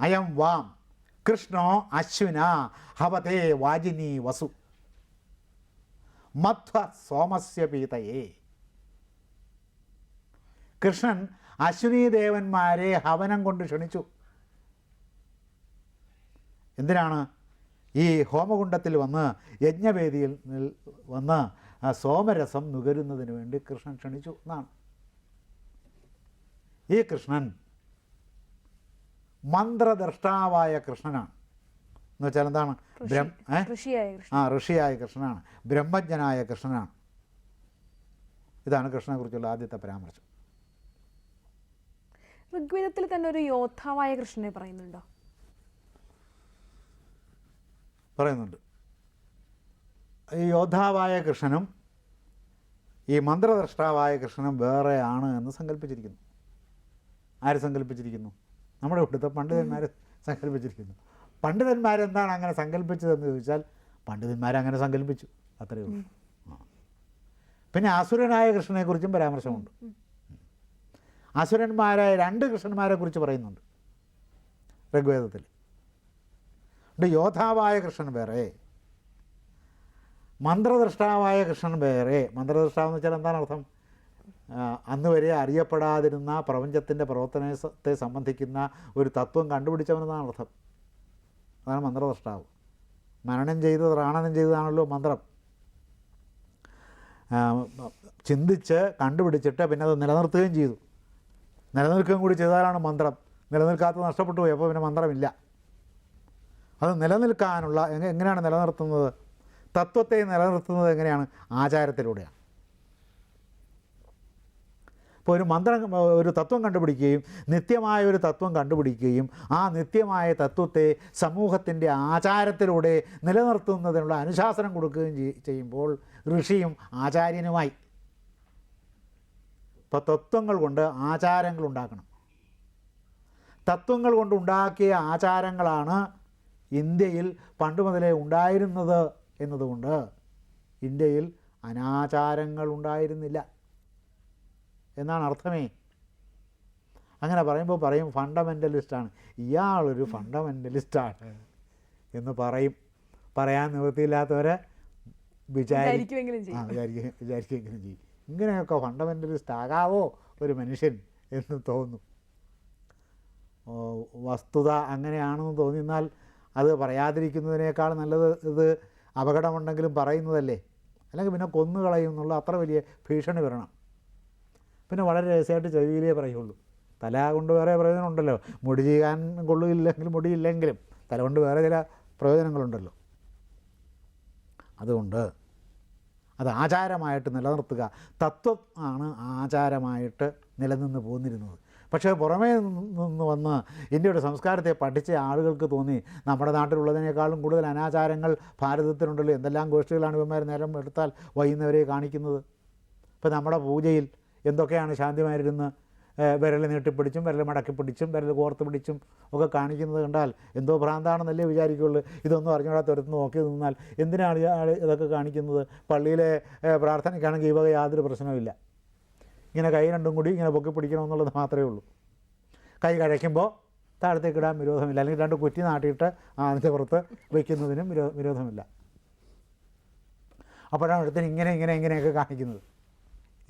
അയം വാം കൃഷ്ണോ അശ്വിന. ഹവതേ വാജിനി വസു. മധ്വ സോമസ്യ പീതയേ. കൃഷ്ണൻ അശ്വിനി ദേവന്മാരെ ഹവനം കൊണ്ട് ക്ഷണിച്ചു. എന്തിനാണ്? ഈ ഹോമകുണ്ടത്തിൽ വന്ന് യജ്ഞവേദിയിൽ വന്ന് സോമരസം നുകരുന്നതിന് വേണ്ടി കൃഷ്ണൻ ക്ഷണിച്ചു എന്നാണ്. ഈ കൃഷ്ണൻ മന്ത്രദ്രഷ്ടാവായ കൃഷ്ണനാണ്. എന്ന് വെച്ചാൽ എന്താണ്? ബ്രഹ്മ ആ ഋഷിയായ കൃഷ്ണനാണ്. ബ്രഹ്മജ്ഞനായ കൃഷ്ണനാണ്. ഇതാണ് കൃഷ്ണനെക്കുറിച്ചുള്ള ആദ്യത്തെ പരാമർശം. ഋഗ്വേദത്തിൽ തന്നെ ഒരു യോദ്ധാവായ കൃഷ്ണനെ പറയുന്നുണ്ടോ? പറയുന്നുണ്ട്. ഈ യോദ്ധാവായ കൃഷ്ണനും ഈ മന്ത്രദ്രഷ്ടാവായ കൃഷ്ണനും വേറെയാണ് എന്ന് സങ്കല്പിച്ചിരിക്കുന്നു. ആര് സങ്കല്പിച്ചിരിക്കുന്നു? നമ്മുടെ ഇവിടുത്തെ പണ്ഡിതന്മാർ സങ്കല്പിച്ചിരിക്കുന്നു. പണ്ഡിതന്മാരെന്താണ് അങ്ങനെ സങ്കല്പിച്ചതെന്ന് ചോദിച്ചാൽ പണ്ഡിതന്മാരങ്ങനെ സങ്കല്പിച്ചു. അത്രയേ ഉള്ളൂ. പിന്നെ അസുരനായ കൃഷ്ണനെക്കുറിച്ചും പരാമർശമുണ്ട്. അസുരന്മാരായ രണ്ട് കൃഷ്ണന്മാരെ കുറിച്ച് പറയുന്നുണ്ട് ഋഗ്വേദത്തിൽ ഉണ്ട് യോദ്ധാവായ കൃഷ്ണൻ വേറെ മന്ത്രദൃഷ്ടാവായ കൃഷ്ണൻ വേറെ. മന്ത്രദ്രഷ്ടാവെന്ന് വെച്ചാൽ എന്താണ് അർത്ഥം? അന്ന് വരെ അറിയപ്പെടാതിരുന്ന പ്രപഞ്ചത്തിന്റെ പ്രവർത്തനത്തെ സംബന്ധിക്കുന്ന ഒരു തത്വം കണ്ടുപിടിച്ചവനെന്നാണ് അർത്ഥം. അതാണ് മന്ത്രദ്രഷ്ടാവ്. മനനം ചെയ്ത് ത്രാണനം ചെയ്തതാണല്ലോ മന്ത്രം. ചിന്തിച്ച് കണ്ടുപിടിച്ചിട്ട് പിന്നെ അത് നിലനിർത്തുകയും ചെയ്തു. നിലനിൽക്കുകയും കൂടി ചെയ്താലാണ് മന്ത്രം. നിലനിൽക്കാത്ത നഷ്ടപ്പെട്ടു പോയി. അപ്പോൾ പിന്നെ മന്ത്രമില്ല. അത് നിലനിൽക്കാനുള്ള എങ്ങനെയാണ് നിലനിർത്തുന്നത്? തത്വത്തെ നിലനിർത്തുന്നത് എങ്ങനെയാണ്? ആചാരത്തിലൂടെയാണ്. ഇപ്പോൾ ഒരു മന്ത്രം ഒരു തത്വം കണ്ടുപിടിക്കുകയും നിത്യമായ ഒരു തത്വം കണ്ടുപിടിക്കുകയും ആ നിത്യമായ തത്വത്തെ സമൂഹത്തിന്റെ ആചാരത്തിലൂടെ നിലനിർത്തുന്നതിനുള്ള അനുശാസനം കൊടുക്കുകയും ചെയ്യുമ്പോൾ ഋഷിയും ആചാര്യനുമായി. ഇപ്പോൾ തത്വങ്ങൾ കൊണ്ട് ആചാരങ്ങൾ ഉണ്ടാക്കണം. തത്വങ്ങൾ കൊണ്ട് ഉണ്ടാക്കിയ ആചാരങ്ങളാണ് ഇന്ത്യയിൽ പണ്ട് മുതലേ ഉണ്ടായിരുന്നത് എന്നതുകൊണ്ട് ഇന്ത്യയിൽ അനാചാരങ്ങൾ ഉണ്ടായിരുന്നില്ല. എന്നാണ് അർത്ഥമേ അങ്ങനെ പറയുമ്പോൾ പറയും ഫണ്ടമെന്റലിസ്റ്റാണ് ഇയാളൊരു ഫണ്ടമെന്റലിസ്റ്റാണ് എന്ന് പറയും. പറയാൻ നിവൃത്തിയില്ലാത്തവരെ വിചാരി വിചാരിക്കുമെങ്കിലും വിചാരിക്കുക വിചാരിക്കുകയെങ്കിലും ചെയ്യും. ഇങ്ങനെയൊക്കെ ഫണ്ടമെന്റലിസ്റ്റ് ആകാവോ ഒരു മനുഷ്യൻ എന്ന് തോന്നും. വസ്തുത അങ്ങനെയാണെന്ന് തോന്നിയെന്നാൽ അത് പറയാതിരിക്കുന്നതിനേക്കാൾ നല്ലത് ഇത് അപകടമുണ്ടെങ്കിലും പറയുന്നതല്ലേ? അല്ലെങ്കിൽ പിന്നെ കൊന്നുകളയും എന്നുള്ള അത്ര വലിയ ഭീഷണി വരണം. പിന്നെ വളരെ രഹസ്യമായിട്ട് ചെവിയിലേ പറയുള്ളൂ. തല കൊണ്ട് വേറെ പ്രയോജനമുണ്ടല്ലോ. മുടി ചെയ്യാൻ കൊള്ളില്ലെങ്കിലും മുടിയില്ലെങ്കിലും തല കൊണ്ട് വേറെ ചില പ്രയോജനങ്ങളുണ്ടല്ലോ. അതുകൊണ്ട് അത് ആചാരമായിട്ട് നിലനിർത്തുക. തത്വം ആണ് ആചാരമായിട്ട് നിലനിന്ന് പോന്നിരുന്നത്. പക്ഷേ പുറമേ നിന്ന് വന്ന് ഇന്ത്യയുടെ സംസ്കാരത്തെ പഠിച്ച ആളുകൾക്ക് തോന്നി നമ്മുടെ നാട്ടിലുള്ളതിനേക്കാളും കൂടുതൽ അനാചാരങ്ങൾ ഭാരതത്തിലുണ്ടല്ലോ എന്തെല്ലാം ഗോഷ്ഠികളാണ് ഇവന്മാർ നേരം എടുത്താൽ വൈകുന്നവരെ കാണിക്കുന്നത്? ഇപ്പോൾ നമ്മുടെ പൂജയിൽ എന്തൊക്കെയാണ് ശാന്തിമാരിരുന്ന് വിരൽ നീട്ടിപ്പിടിച്ചും വിരൽ മടക്കി പിടിച്ചും വിരൽ കോർത്ത് പിടിച്ചും ഒക്കെ കാണിക്കുന്നത് കണ്ടാൽ എന്തോ ഭ്രാന്താണെന്നല്ലേ വിചാരിക്കുള്ളൂ. ഇതൊന്നും അറിഞ്ഞൂടാത്തൊരുത്ത് നോക്കി നിന്നാൽ എന്തിനാണ് ഇതൊക്കെ കാണിക്കുന്നത്? പള്ളിയിലെ പ്രാർത്ഥനയ്ക്കാണെങ്കിൽ ഈ വക യാതൊരു പ്രശ്നവുമില്ല ഇങ്ങനെ കൈ രണ്ടും കൂടി ഇങ്ങനെ പൊക്കി പിടിക്കണമെന്നുള്ളത് മാത്രമേ ഉള്ളൂ. കൈ കഴയ്ക്കുമ്പോൾ താഴത്തേക്ക് ഇടാൻ വിരോധമില്ല. അല്ലെങ്കിൽ രണ്ട് കുറ്റി നാട്ടിയിട്ട് ആനത്തെ പുറത്ത് വയ്ക്കുന്നതിനും വിരോ വിരോധമില്ല. അപ്പോഴാണ് അടുത്തിന് ഇങ്ങനെ ഇങ്ങനെ ഇങ്ങനെയൊക്കെ കാണിക്കുന്നത്.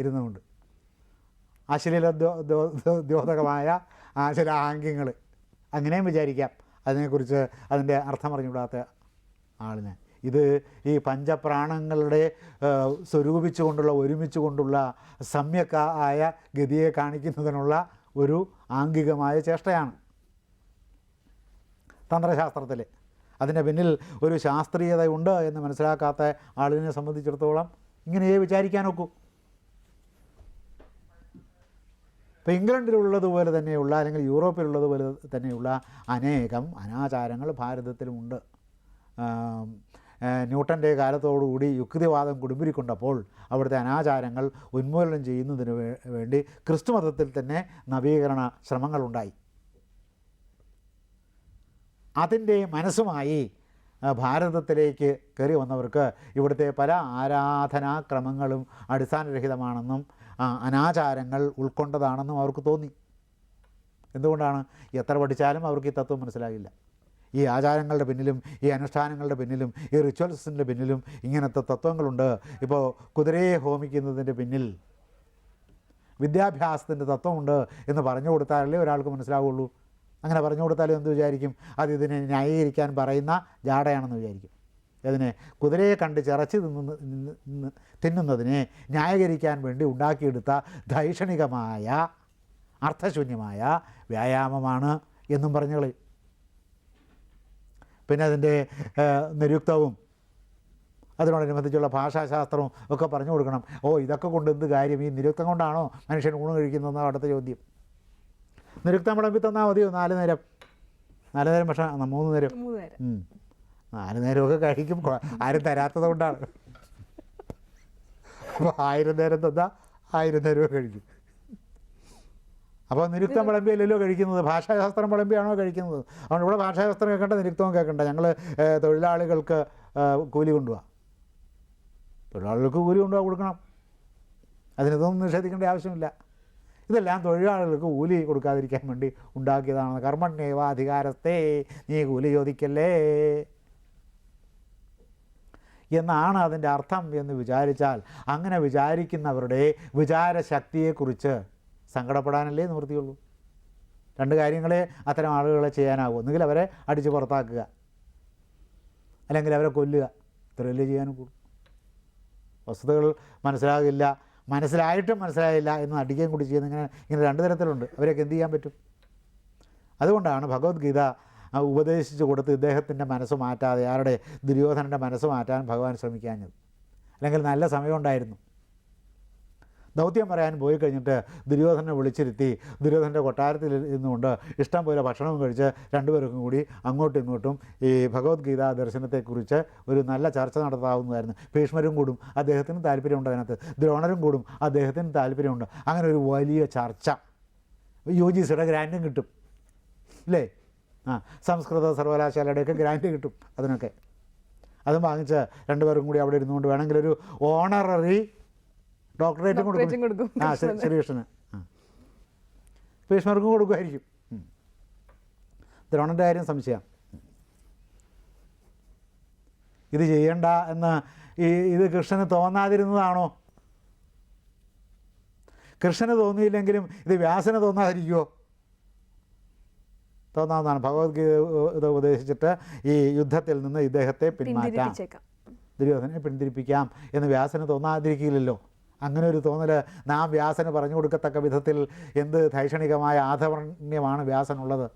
ഇരുന്നുകൊണ്ട്. അശ്ലീല ദ്യോ- ദ്യോ- ദ്യോ- ദ്യോതകമായ ചില ആംഗ്യങ്ങൾ. അങ്ങനെയും വിചാരിക്കാം. അതിനെക്കുറിച്ച് അതിന്റെ അർത്ഥം അറിഞ്ഞുകൂടാത്ത ആളിന്. ഇത് ഈ പഞ്ചപ്രാണങ്ങളുടെ സ്വരൂപിച്ചുകൊണ്ടുള്ള ഒരുമിച്ച് കൊണ്ടുള്ള സമ്യക്ക ആയ ഗതിയെ കാണിക്കുന്നതിനുള്ള ഒരു ആംഗികമായ ചേഷ്ടയാണ് തന്ത്രശാസ്ത്രത്തിൽ അതിന്റെ പിന്നിൽ ഒരു ശാസ്ത്രീയതയുണ്ട് എന്ന് മനസ്സിലാക്കാത്ത ആളിനെ സംബന്ധിച്ചിടത്തോളം ഇങ്ങനെയേ വിചാരിക്കാനൊക്കൂ ഇപ്പോൾ ഇംഗ്ലണ്ടിലുള്ളതുപോലെ തന്നെയുള്ള അല്ലെങ്കിൽ യൂറോപ്പിലുള്ളതുപോലെ തന്നെയുള്ള അനേകം അനാചാരങ്ങൾ ഭാരതത്തിലുമുണ്ട് ന്യൂട്ടന്റെ കാലത്തോടുകൂടി യുക്തിവാദം കുടുംബിരിക്കൊണ്ടപ്പോൾ അവിടുത്തെ അനാചാരങ്ങൾ ഉന്മൂലനം ചെയ്യുന്നതിന് വേണ്ടി ക്രിസ്തുമതത്തിൽ തന്നെ നവീകരണ ശ്രമങ്ങളുണ്ടായി. അതിന്റെ മനസ്സുമായി ഭാരതത്തിലേക്ക് കയറി വന്നവർക്ക് ഇവിടുത്തെ പല ആരാധനാക്രമങ്ങളും അടിസ്ഥാനരഹിതമാണെന്നും അനാചാരങ്ങൾ ഉൾക്കൊണ്ടതാണെന്നും അവർക്ക് തോന്നി. എന്തുകൊണ്ടാണ്? എത്ര പഠിച്ചാലും അവർക്ക് ഈ തത്വം മനസ്സിലാകില്ല ഈ ആചാരങ്ങളുടെ പിന്നിലും ഈ അനുഷ്ഠാനങ്ങളുടെ പിന്നിലും ഈ റിച്വൽസിന്റെ പിന്നിലും ഇങ്ങനത്തെ തത്വങ്ങളുണ്ട്. ഇപ്പോൾ കുതിരയെ ഹോമിക്കുന്നതിന്റെ പിന്നിൽ വിദ്യാഭ്യാസത്തിന്റെ തത്വമുണ്ട് എന്ന് പറഞ്ഞു കൊടുത്താലല്ലേ ഒരാൾക്ക് മനസ്സിലാവുള്ളൂ. അങ്ങനെ പറഞ്ഞു കൊടുത്താലും എന്ത് വിചാരിക്കും? അത് ഇതിനെ ന്യായീകരിക്കാൻ പറയുന്ന ജാടയാണെന്ന് വിചാരിക്കും. അതിനെ കുതിരയെ കണ്ട് ചിറച്ച് തിന്നുന്ന നിന്ന് നിന്ന് തിന്നുന്നതിനെ ന്യായീകരിക്കാൻ വേണ്ടി ഉണ്ടാക്കിയെടുത്ത ധൈഷണികമായ അർത്ഥശൂന്യമായ വ്യായാമമാണ് എന്നും പറഞ്ഞു കളി പിന്നെ അതിന്റെ നിരുക്തവും അതിനോടനുബന്ധിച്ചുള്ള ഭാഷാശാസ്ത്രവും ഒക്കെ പറഞ്ഞു കൊടുക്കണം. ഓ ഇതൊക്കെ കൊണ്ട് എന്ത് കാര്യം? ഈ നിരുക്തം കൊണ്ടാണോ മനുഷ്യൻ ഊണ് കഴിക്കുന്നതെന്നാണ് അടുത്ത ചോദ്യം. നിരുക്തം വിളമ്പി തന്നാൽ മതിയോ? നാല് നേരം. നാല് നേരം പക്ഷേ മൂന്ന് നേരം. മൂന്ന് നേരം. ഉം. നാല് നേരമൊക്കെ കഴിക്കും. ആരും തരാത്തത് കൊണ്ടാണ്. അപ്പോൾ ആയിരം നേരം തന്നാൽ ആയിരം നേരമൊക്കെ കഴിക്കും. അപ്പോൾ നിരുക്തം വിളമ്പിയല്ലല്ലോ കഴിക്കുന്നത്? ഭാഷാശാസ്ത്രം വിളമ്പിയാണോ കഴിക്കുന്നത്? അതുകൊണ്ട് ഇവിടെ ഭാഷാശാസ്ത്രം കേൾക്കേണ്ട നിരുക്തവും കേൾക്കണ്ട. ഞങ്ങൾ തൊഴിലാളികൾക്ക് കൂലി കൊണ്ടുപോവാം തൊഴിലാളികൾക്ക് കൂലി കൊണ്ടുപോകാൻ കൊടുക്കണം. അതിനിതൊന്നും നിഷേധിക്കേണ്ട ആവശ്യമില്ല. ഇതെല്ലാം തൊഴിലാളികൾക്ക് കൂലി കൊടുക്കാതിരിക്കാൻ വേണ്ടി ഉണ്ടാക്കിയതാണ് കർമ്മണ്യേവ അധികാരത്തെ നീ കൂലി ചോദിക്കല്ലേ? എന്നാണ് അതിന്റെ അർത്ഥം എന്ന് വിചാരിച്ചാൽ അങ്ങനെ വിചാരിക്കുന്നവരുടെ വിചാരശക്തിയെക്കുറിച്ച് സങ്കടപ്പെടാനല്ലേ നിവൃത്തിയുള്ളൂ. രണ്ട് കാര്യങ്ങളെ അത്തരം ആളുകളെ ചെയ്യാനാവൂ. ഒന്നുകിൽ അവരെ അടിച്ച് പുറത്താക്കുക. അല്ലെങ്കിൽ അവരെ കൊല്ലുക. ഇത്രയല്ലേ ചെയ്യാനും കൂടും. വസ്തുതകൾ മനസ്സിലാകില്ല. മനസ്സിലായിട്ടും മനസ്സിലായില്ല എന്ന് അടിക്കുകയും കൂടി ചെയ്യുന്ന ഇങ്ങനെ ഇങ്ങനെ രണ്ട് തരത്തിലുണ്ട്. അവരെയൊക്കെ എന്ത് ചെയ്യാൻ പറ്റും? അതുകൊണ്ടാണ് ഭഗവത്ഗീത ഉപദേശിച്ചു കൊടുത്ത് ഇദ്ദേഹത്തിന്റെ മനസ്സ് മാറ്റാതെ ആരുടെ ദുര്യോധനന്റെ മനസ്സ് മാറ്റാൻ ഭഗവാൻ ശ്രമിക്കാഞ്ഞത്. അല്ലെങ്കിൽ നല്ല സമയമുണ്ടായിരുന്നു. ദൗത്യം പറയാൻ പോയി കഴിഞ്ഞിട്ട് ദുര്യോധനെ വിളിച്ചിരുത്തി ദുര്യോധന്റെ കൊട്ടാരത്തിൽ ഇരുന്നുകൊണ്ട് ഇഷ്ടം പോലെ ഭക്ഷണവും കഴിച്ച് രണ്ടുപേർക്കും കൂടി അങ്ങോട്ടും ഇങ്ങോട്ടും ഈ ഭഗവത്ഗീത ദർശനത്തെക്കുറിച്ച് ഒരു നല്ല ചർച്ച നടത്താവുന്നതായിരുന്നു. ഭീഷ്മരും കൂടും അദ്ദേഹത്തിന് താല്പര്യമുണ്ട് അതിനകത്ത്. ദ്രോണരും കൂടും അദ്ദേഹത്തിന് താല്പര്യമുണ്ട്. അങ്ങനെ ഒരു വലിയ ചർച്ച. യു ജി സിയുടെ ഗ്രാൻഡും കിട്ടും. അല്ലേ ആ സംസ്കൃത സർവകലാശാലയുടെയൊക്കെ ഗ്രാൻഡ് കിട്ടും അതിനൊക്കെ. അതും വാങ്ങിച്ച് രണ്ടുപേരും കൂടി അവിടെ ഇരുന്നുകൊണ്ട് വേണമെങ്കിൽ ഒരു ഓണററി ഡോക്ടറേറ്റും കൊടുക്കും. ആ ശ്രീ- ശ്രീകൃഷ്ണന്. ആ. ഭീഷ്മർക്കും കൊടുക്കുമായിരിക്കും. ദ്രോണന്റെ കാര്യം സംശയം. ഇത് ചെയ്യണ്ട എന്ന് ഈ ഇത് കൃഷ്ണന് തോന്നാതിരുന്നതാണോ? കൃഷ്ണന് തോന്നിയില്ലെങ്കിലും ഇത് വ്യാസന് തോന്നാതിരിക്കുമോ തോന്നാവുന്നതാണ്. ഭഗവത്ഗീത ഉപദേശിച്ചിട്ട് ഈ യുദ്ധത്തിൽ നിന്ന് ഇദ്ദേഹത്തെ പിന്മാറ്റാം. ദുര്യോധനെ പിന്തിരിപ്പിക്കാം എന്ന് വ്യാസന് തോന്നാതിരിക്കില്ലല്ലോ. അങ്ങനെ ഒരു തോന്നൽ നാം വ്യാസന് പറഞ്ഞു കൊടുക്കത്തക്ക വിധത്തിൽ എന്ത് ധൈക്ഷണികമായ ആധവർണ്യമാണ് വ്യാസനുള്ളത്?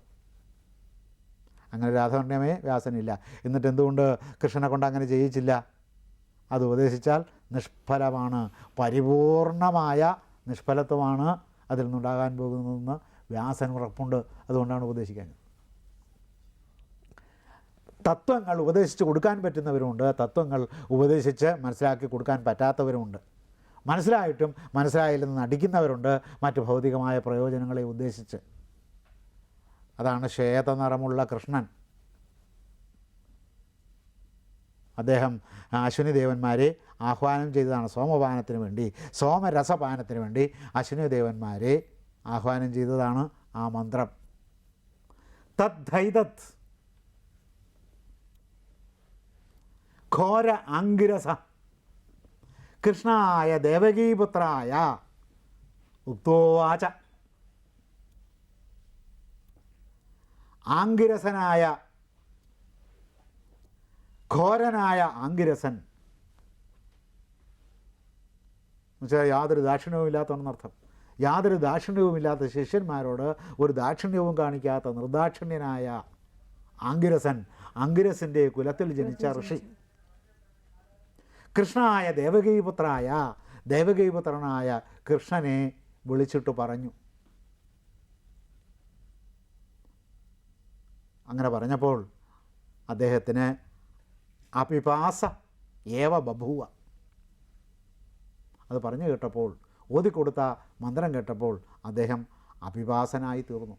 അങ്ങനെ ഒരു ആധവർണ്യമേ വ്യാസനില്ല. എന്നിട്ട് എന്തുകൊണ്ട് കൃഷ്ണനെ കൊണ്ട് അങ്ങനെ ചെയ്യിച്ചില്ല? അത് ഉപദേശിച്ചാൽ നിഷ്ഫലമാണ്. പരിപൂർണമായ നിഷ്ഫലത്വമാണ് അതിൽ നിന്നുണ്ടാകാൻ പോകുന്നതെന്ന് വ്യാസന് ഉറപ്പുണ്ട്. അതുകൊണ്ടാണ് ഉപദേശിക്കാൻ തത്വങ്ങൾ ഉപദേശിച്ച് കൊടുക്കാൻ പറ്റുന്നവരുമുണ്ട്. തത്വങ്ങൾ ഉപദേശിച്ച് മനസ്സിലാക്കി കൊടുക്കാൻ പറ്റാത്തവരുമുണ്ട്. മനസ്സിലായിട്ടും മനസ്സിലായില്ലെന്ന് നടിക്കുന്നവരുണ്ട് മറ്റ് ഭൗതികമായ പ്രയോജനങ്ങളെ ഉദ്ദേശിച്ച്. അതാണ് ശ്വേതനിറമുള്ള കൃഷ്ണൻ. അദ്ദേഹം അശ്വിനി ദേവന്മാരെ ആഹ്വാനം ചെയ്തതാണ് സോമപാനത്തിന് വേണ്ടി സോമരസപാനത്തിന് വേണ്ടി അശ്വിനി ദേവന്മാരെ ആഹ്വാനം ചെയ്തതാണ് ആ മന്ത്രം. തദ്ധൈതത് ഘോര അങ്കിരസ കൃഷ്ണായ ദേവകീപുത്രായ. ഉക്തോവാച ആങ്കിരസനായ ഘോരനായ ആങ്കിരസൻ എന്നുവെച്ചാൽ യാതൊരു ദാക്ഷിണ്യവും ഇല്ലാത്തതെന്നർത്ഥം യാതൊരു ദാക്ഷിണ്യവുമില്ലാത്ത ശിഷ്യന്മാരോട് ഒരു ദാക്ഷിണ്യവും കാണിക്കാത്ത നിർദാക്ഷിണ്യനായ ആങ്കിരസൻ അങ്കിരസിന്റെ കുലത്തിൽ ജനിച്ച ഋഷി. കൃഷ്ണനായ ദേവകീപുത്രായ ദേവകീപുത്രനായ കൃഷ്ണനെ വിളിച്ചിട്ട് പറഞ്ഞു. അങ്ങനെ പറഞ്ഞപ്പോൾ അദ്ദേഹത്തിന് അപിപാസ ഏവ ബഭൂവ. അത് പറഞ്ഞു കേട്ടപ്പോൾ ഓതിക്കൊടുത്ത മന്ത്രം കേട്ടപ്പോൾ അദ്ദേഹം അഭിഭാസനായി തീർന്നു.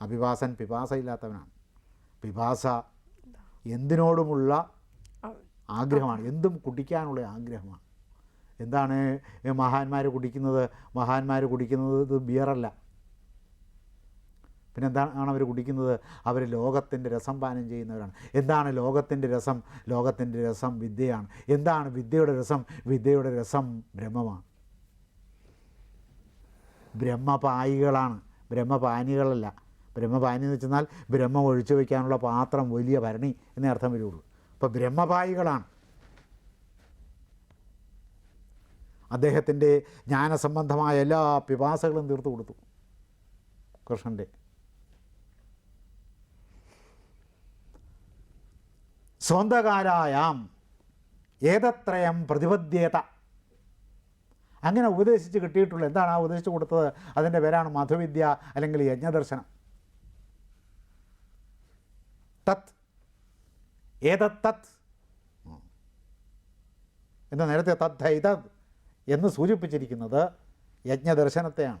അഭിഭാസൻ പിപാസയില്ലാത്തവനാണ്. പിപാസ എന്തിനോടുമുള്ള ആഗ്രഹമാണ്? എന്തും കുടിക്കാനുള്ള ആഗ്രഹമാണ്. എന്താണ് മഹാന്മാർ കുടിക്കുന്നത്? മഹാന്മാർ കുടിക്കുന്നത് ഇത് ബിയറല്ല. പിന്നെ എന്താണ് അവർ കുടിക്കുന്നത്? അവർ ലോകത്തിന്റെ രസം പാനം ചെയ്യുന്നവരാണ്. എന്താണ് ലോകത്തിന്റെ രസം? ലോകത്തിന്റെ രസം വിദ്യയാണ്. എന്താണ് വിദ്യയുടെ രസം? വിദ്യയുടെ രസം ബ്രഹ്മമാണ്. ബ്രഹ്മപായികളാണ്. ബ്രഹ്മപാനികളല്ല. ബ്രഹ്മപാനി എന്ന് വെച്ചെന്നാൽ ബ്രഹ്മം ഒഴിച്ചു വയ്ക്കാനുള്ള പാത്രം വലിയ ഭരണി എന്നേ അർത്ഥം വരുള്ളൂ. അപ്പോൾ ബ്രഹ്മപായികളാണ്. അദ്ദേഹത്തിന്റെ ജ്ഞാനസംബന്ധമായ എല്ലാ പിപാസകളും തീർത്തു കൊടുത്തു. കൃഷ്ണന്റെ. സ്വന്തകാലായാം ഏതത്രയം പ്രതിപദ്ധ്യത. അങ്ങനെ ഉപദേശിച്ച് കിട്ടിയിട്ടുള്ള. എന്താണ് ആ ഉപദേശിച്ച് കൊടുത്തത്? അതിന്റെ പേരാണ് മധുവിദ്യ അല്ലെങ്കിൽ യജ്ഞദർശനം. തത്. ഏതത് തത്? എന്ന് നേരത്തെ തദ്ധൈത എന്ന് സൂചിപ്പിച്ചിരിക്കുന്നത് യജ്ഞദർശനത്തെയാണ്.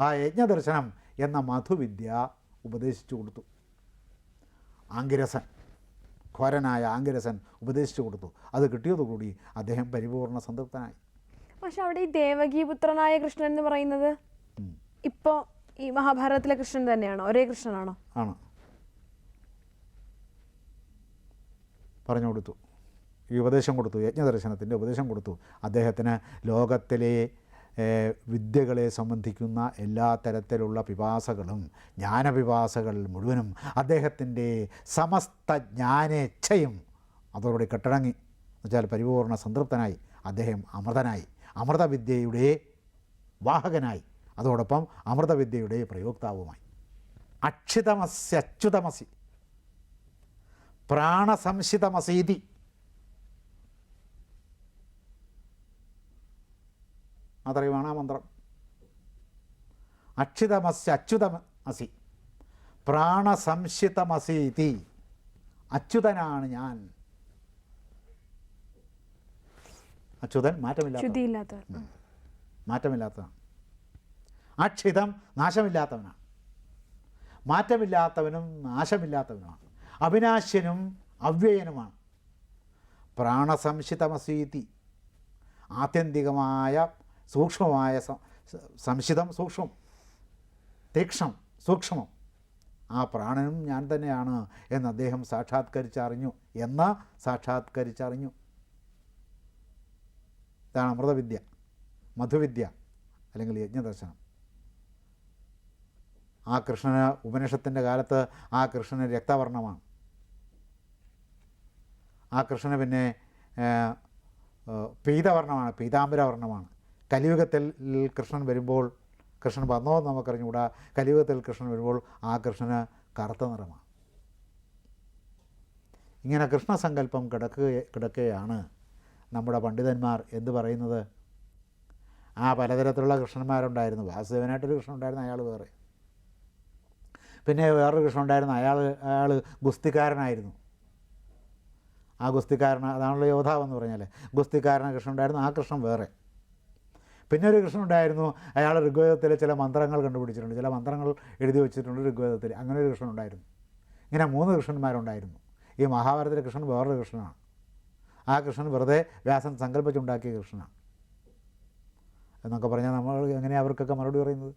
ആ യജ്ഞദർശനം എന്ന മധുവിദ്യ ഉപദേശിച്ചു കൊടുത്തു. ആംഗിരസൻ ഘോരനായ ആംഗിരസൻ ഉപദേശിച്ചു കൊടുത്തു. അത് കിട്ടിയതോടുകൂടി അദ്ദേഹം പരിപൂർണ സംതൃപ്തനായി. പക്ഷെ അവിടെ ഈ ദേവകീപുത്രനായ കൃഷ്ണൻ എന്ന് പറയുന്നത് ഇപ്പൊ ഇപ്പോൾ ഈ മഹാഭാരതത്തിലെ കൃഷ്ണൻ തന്നെയാണോ? ഒരേ കൃഷ്ണനാണോ? ആണ്. പറഞ്ഞു കൊടുത്തു. ഈ ഉപദേശം കൊടുത്തു. യജ്ഞദർശനത്തിന്റെ ഉപദേശം കൊടുത്തു. അദ്ദേഹത്തിന് ലോകത്തിലെ വിദ്യകളെ സംബന്ധിക്കുന്ന എല്ലാ തരത്തിലുള്ള പിപാസകളും ജ്ഞാനപിപാസകൾ മുഴുവനും അദ്ദേഹത്തിന്റെ സമസ്ത ജ്ഞാനേച്ഛയും അതോടെ കെട്ടടങ്ങി. എന്നുവെച്ചാൽ പരിപൂർണ സംതൃപ്തനായി. അദ്ദേഹം അമൃതനായി. അമൃതവിദ്യയുടെ വാഹകനായി. അതോടൊപ്പം അമൃതവിദ്യയുടെ പ്രയോക്താവുമായി. അക്ഷിതമസ്യച്യുതമസി പ്രാണസംശിതമസീതി. അതറിയുവാണ് ആ മന്ത്രം. അക്ഷിതമസ്യ അച്യുതമസി. പ്രാണസംശിതമസീതി. അച്യുതനാണ് ഞാൻ. അച്യുതൻ മാറ്റമില്ലാത്ത മാറ്റമില്ലാത്തതാണ് അക്ഷിതം നാശമില്ലാത്തവനാണ്. മാറ്റമില്ലാത്തവനും നാശമില്ലാത്തവനുമാണ്. അവിനാശ്യനും അവ്യയനുമാണ്. പ്രാണസംശിതമസീതി. ആത്യന്തികമായ സൂക്ഷ്മമായ സംശിതം സൂക്ഷ്മം. തീക്ഷ്ണം സൂക്ഷ്മം. ആ പ്രാണനും ഞാൻ തന്നെയാണ് എന്ന് അദ്ദേഹം സാക്ഷാത്കരിച്ചറിഞ്ഞു. എന്ന് സാക്ഷാത്കരിച്ചറിഞ്ഞു. ഇതാണ് അമൃതവിദ്യ മധുവിദ്യ അല്ലെങ്കിൽ യജ്ഞദർശനം. ആ കൃഷ്ണന് ഉപനിഷത്തിന്റെ കാലത്ത് ആ കൃഷ്ണന് രക്തവർണമാണ്. ആ കൃഷ്ണന് പിന്നെ പീതവർണമാണ് പീതാംബരവർണമാണ്. കലിയുഗത്തിൽ കൃഷ്ണൻ വരുമ്പോൾ കൃഷ്ണൻ വന്നോ എന്ന് നമുക്കറിഞ്ഞുകൂടാ. കലിയുഗത്തിൽ കൃഷ്ണൻ വരുമ്പോൾ ആ കൃഷ്ണന് കറുത്ത നിറമാണ്. ഇങ്ങനെ കൃഷ്ണസങ്കല്പം കിടക്കുക കിടക്കുകയാണ് നമ്മുടെ പണ്ഡിതന്മാർ എന്ത് പറയുന്നത്? ആ പലതരത്തിലുള്ള കൃഷ്ണന്മാരുണ്ടായിരുന്നു. വാസുദേവനായിട്ടൊരു കൃഷ്ണൻ ഉണ്ടായിരുന്നു അയാൾ വേറെ. പിന്നെ വേറൊരു കൃഷ്ണൻ ഉണ്ടായിരുന്നു അയാൾ അയാൾ ഗുസ്തിക്കാരനായിരുന്നു. ആ ഗുസ്തിക്കാരൻ അതാണല്ലോ യോദ്ധാവ് എന്ന് പറഞ്ഞാൽ ഗുസ്തിക്കാരന കൃഷ്ണൻ ഉണ്ടായിരുന്നു ആ കൃഷ്ണൻ വേറെ. പിന്നെ ഒരു കൃഷ്ണൻ ഉണ്ടായിരുന്നു അയാൾ ഋഗ്വേദത്തിലെ ചില മന്ത്രങ്ങൾ കണ്ടുപിടിച്ചിട്ടുണ്ട്. ചില മന്ത്രങ്ങൾ എഴുതി വെച്ചിട്ടുണ്ട് ഋഗ്വേദത്തിൽ. അങ്ങനെ ഒരു കൃഷ്ണൻ ഉണ്ടായിരുന്നു ഇങ്ങനെ മൂന്ന് കൃഷ്ണന്മാരുണ്ടായിരുന്നു. ഈ മഹാഭാരതത്തിലെ കൃഷ്ണൻ വേറൊരു കൃഷ്ണനാണ്. ആ കൃഷ്ണൻ വെറുതെ വ്യാസൻ സങ്കല്പിച്ചുണ്ടാക്കിയ കൃഷ്ണനാണ്. എന്നൊക്കെ പറഞ്ഞാൽ നമ്മൾ എങ്ങനെയാണ് അവർക്കൊക്കെ മറുപടി പറയുന്നത്?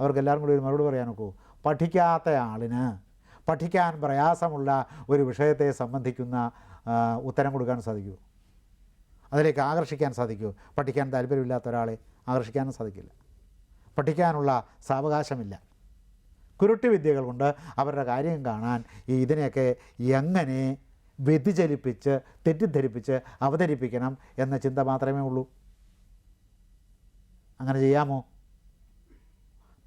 അവർക്ക് എല്ലാവരും കൂടി ഒരു മറുപടി പറയാനൊക്കെ. പഠിക്കാത്ത ആളിന് പഠിക്കാൻ പ്രയാസമുള്ള ഒരു വിഷയത്തെ സംബന്ധിക്കുന്ന ഉത്തരം കൊടുക്കാൻ സാധിക്കുമോ അതിലേക്ക് ആകർഷിക്കാൻ സാധിക്കുമോ പഠിക്കാൻ താല്പര്യമില്ലാത്ത ഒരാളെ ആകർഷിക്കാനും സാധിക്കില്ല. പഠിക്കാനുള്ള സാവകാശമില്ല. കുരുട്ടി വിദ്യകൾ കൊണ്ട് അവരുടെ കാര്യം കാണാൻ ഈ ഇതിനെയൊക്കെ എങ്ങനെ വ്യതിചലിപ്പിച്ച് തെറ്റിദ്ധരിപ്പിച്ച് അവതരിപ്പിക്കണം എന്ന ചിന്ത മാത്രമേ ഉള്ളൂ. അങ്ങനെ ചെയ്യാമോ?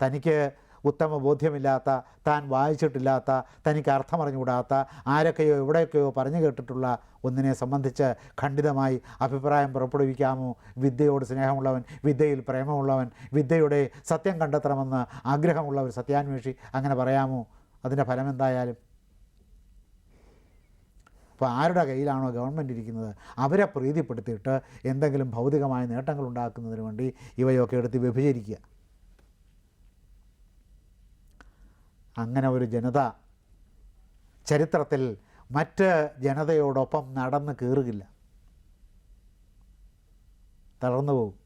തനിക്ക് ഉത്തമ ബോധ്യമില്ലാത്ത താൻ വായിച്ചിട്ടില്ലാത്ത തനിക്ക് അർത്ഥമറിഞ്ഞുകൂടാത്ത ആരൊക്കെയോ എവിടെയൊക്കെയോ പറഞ്ഞു കേട്ടിട്ടുള്ള ഒന്നിനെ സംബന്ധിച്ച് ഖണ്ഡിതമായി അഭിപ്രായം പുറപ്പെടുവിക്കാമോ? വിദ്യയോട് സ്നേഹമുള്ളവൻ വിദ്യയിൽ പ്രേമമുള്ളവൻ വിദ്യയുടെ സത്യം കണ്ടെത്തണമെന്ന് ആഗ്രഹമുള്ള ഒരു സത്യാന്വേഷി അങ്ങനെ പറയാമോ? അതിന്റെ ഫലം എന്തായാലും അപ്പോൾ ആരുടെ കയ്യിലാണോ ഗവൺമെന്റ് ഇരിക്കുന്നത്? അവരെ പ്രീതിപ്പെടുത്തിയിട്ട് എന്തെങ്കിലും ഭൗതികമായ നേട്ടങ്ങൾ ഉണ്ടാക്കുന്നതിന് വേണ്ടി ഇവയൊക്കെ എടുത്ത് വ്യഭിചരിക്കുക അങ്ങനെ ഒരു ജനത ചരിത്രത്തിൽ മറ്റ് ജനതയോടൊപ്പം നടന്ന് കയറുകില്ല. തളർന്നു പോകും.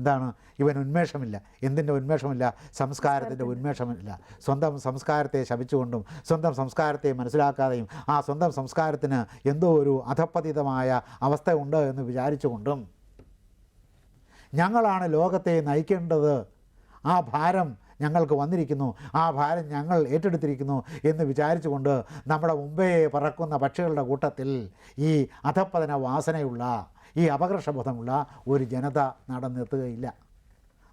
എന്താണ്? ഇവൻ ഉന്മേഷമില്ല. എന്തിന്റെ ഉന്മേഷമില്ല? സംസ്കാരത്തിന്റെ ഉന്മേഷമില്ല. സ്വന്തം സംസ്കാരത്തെ ശപിച്ചുകൊണ്ടും സ്വന്തം സംസ്കാരത്തെ മനസ്സിലാക്കാതെയും ആ സ്വന്തം സംസ്കാരത്തിന് എന്തോ ഒരു അധപ്പതിതമായ അവസ്ഥയുണ്ട് എന്ന് വിചാരിച്ചുകൊണ്ടും ഞങ്ങളാണ് ലോകത്തെ നയിക്കേണ്ടത്. ആ ഭാരം ഞങ്ങൾക്ക് വന്നിരിക്കുന്നു. ആ ഭാരം ഞങ്ങൾ ഏറ്റെടുത്തിരിക്കുന്നു എന്ന് വിചാരിച്ചുകൊണ്ട് നമ്മുടെ മുമ്പേ പറക്കുന്ന പക്ഷികളുടെ കൂട്ടത്തിൽ ഈ അധപ്പതന വാസനയുള്ള ഈ അപകർഷബോധമുള്ള ഒരു ജനത നടന്നെത്തുകയില്ല.